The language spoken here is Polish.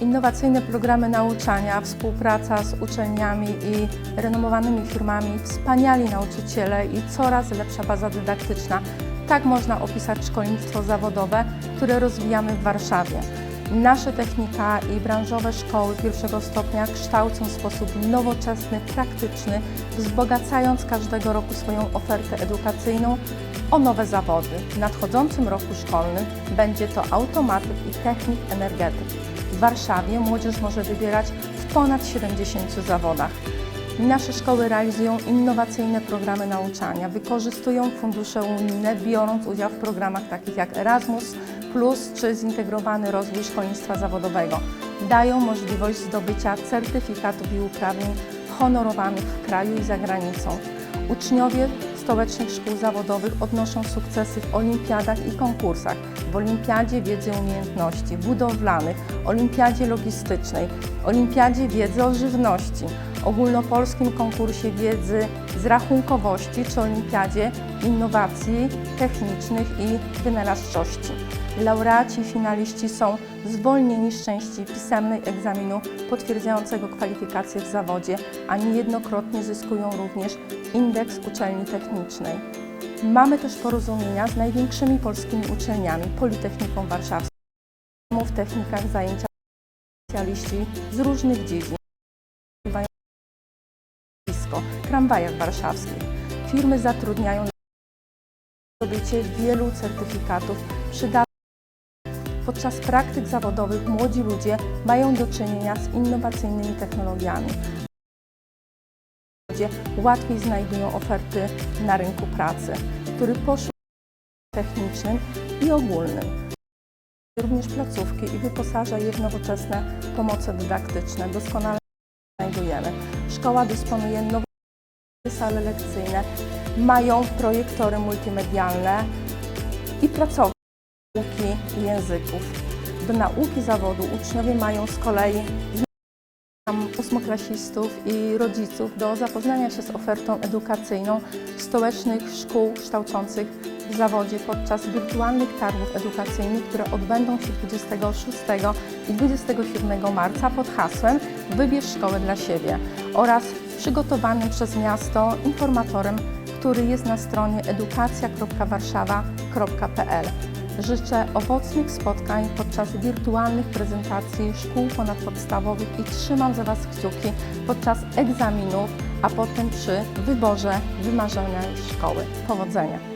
Innowacyjne programy nauczania, współpraca z uczelniami i renomowanymi firmami, wspaniali nauczyciele i coraz lepsza baza dydaktyczna. Tak można opisać szkolnictwo zawodowe, które rozwijamy w Warszawie. Nasze technika i branżowe szkoły pierwszego stopnia kształcą w sposób nowoczesny, praktyczny, wzbogacając każdego roku swoją ofertę edukacyjną o nowe zawody. W nadchodzącym roku szkolnym będzie to automatyk i technik energetyk. W Warszawie młodzież może wybierać w ponad 70 zawodach. Nasze szkoły realizują innowacyjne programy nauczania, wykorzystują fundusze unijne, biorąc udział w programach takich jak Erasmus czy Zintegrowany Rozwój Szkolnictwa Zawodowego. Dają możliwość zdobycia certyfikatów i uprawnień honorowanych w kraju i za granicą. Uczniowie stołecznych szkół zawodowych odnoszą sukcesy w olimpiadach i konkursach. W Olimpiadzie Wiedzy i Umiejętności Budowlanych, Olimpiadzie Logistycznej, Olimpiadzie Wiedzy o Żywności, Ogólnopolskim Konkursie Wiedzy z Rachunkowości czy Olimpiadzie Innowacji Technicznych i Wynalazczości. Laureaci i finaliści są zwolnieni z części pisemnej egzaminu potwierdzającego kwalifikacje w zawodzie, a niejednokrotnie zyskują również indeks uczelni technicznej. Mamy też porozumienia z największymi polskimi uczelniami, Politechniką Warszawską. W technikach zajęcia specjaliści z różnych dziedzin, tramwajach warszawskich. Firmy zatrudniają zdobycie wielu certyfikatów przydatnych. Podczas praktyk zawodowych młodzi ludzie mają do czynienia z innowacyjnymi technologiami. Ludzie łatwiej znajdują oferty na rynku pracy, który poszukiwa technicznym i ogólnym. Również placówki i wyposaża je w nowoczesne pomoce dydaktyczne. Doskonale znajdujemy. Szkoła dysponuje nowymi sale lekcyjne, mają projektory multimedialne i pracownie nauki języków. Do nauki zawodu uczniowie mają z kolei Zachęcam ósmoklasistów i rodziców do zapoznania się z ofertą edukacyjną stołecznych szkół kształcących w zawodzie podczas wirtualnych targów edukacyjnych, które odbędą się 26 i 27 marca pod hasłem Wybierz szkołę dla siebie oraz przygotowanym przez miasto informatorem, który jest na stronie edukacja.warszawa.pl. Życzę owocnych spotkań podczas wirtualnych prezentacji szkół ponadpodstawowych i trzymam za Was kciuki podczas egzaminów, a potem przy wyborze wymarzonej szkoły. Powodzenia!